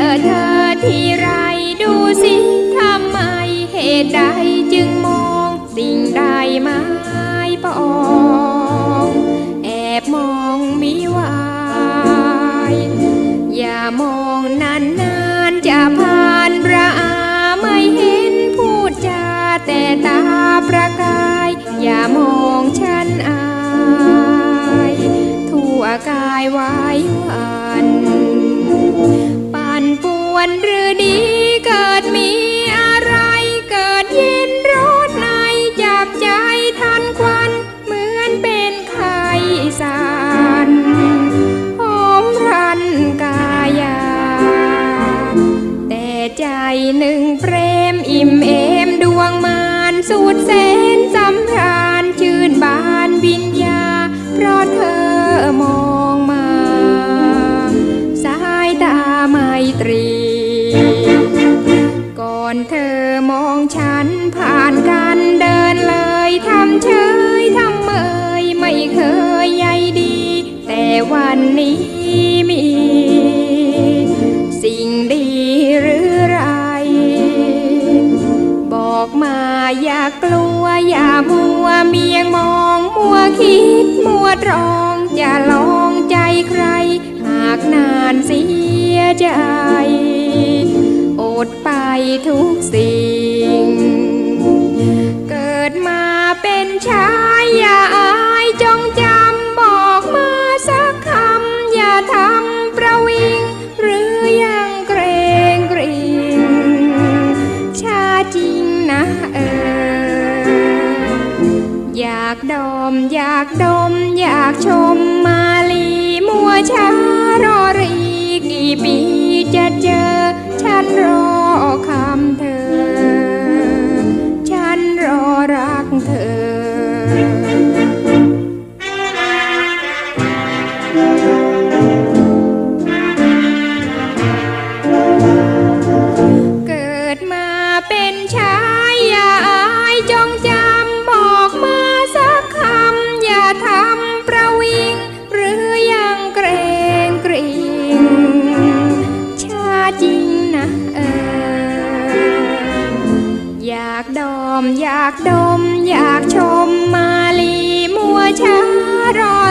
เอเธอที่ไรดูสิทำไมเหตุใดจึงมองสิ่งใดไม่ปองแอบมองมิวายอย่ามองนานนานๆจะผ่านระอาไม่เห็นพูดจาแต่ตาประกาย อย่ามองฉันอาย ทั่วกายวายหวัน เกิดมีอะไรเกิดเย็นร้อนในจับใจทันควัน เหมือนเป็นไข้สารหอมรันกายา แต่ใจหนึ่งเปรมอิ่มเอมดวงมานสุดแสนสำราญชื่นบานวิญ กลัวอย่ามัวเมียงมองมัวคิดมัวตรองอย่าลองใจใคร หากนานเสียใจอดไปทุกสิ่ง เกิดมาเป็นชายอย่า ดม อยากดม อยากชมมาลีมัวช้ารอรีกี่ปีจะเจอฉันรอากดอมอยากดม อยากชมมาลีมัวช้ารอ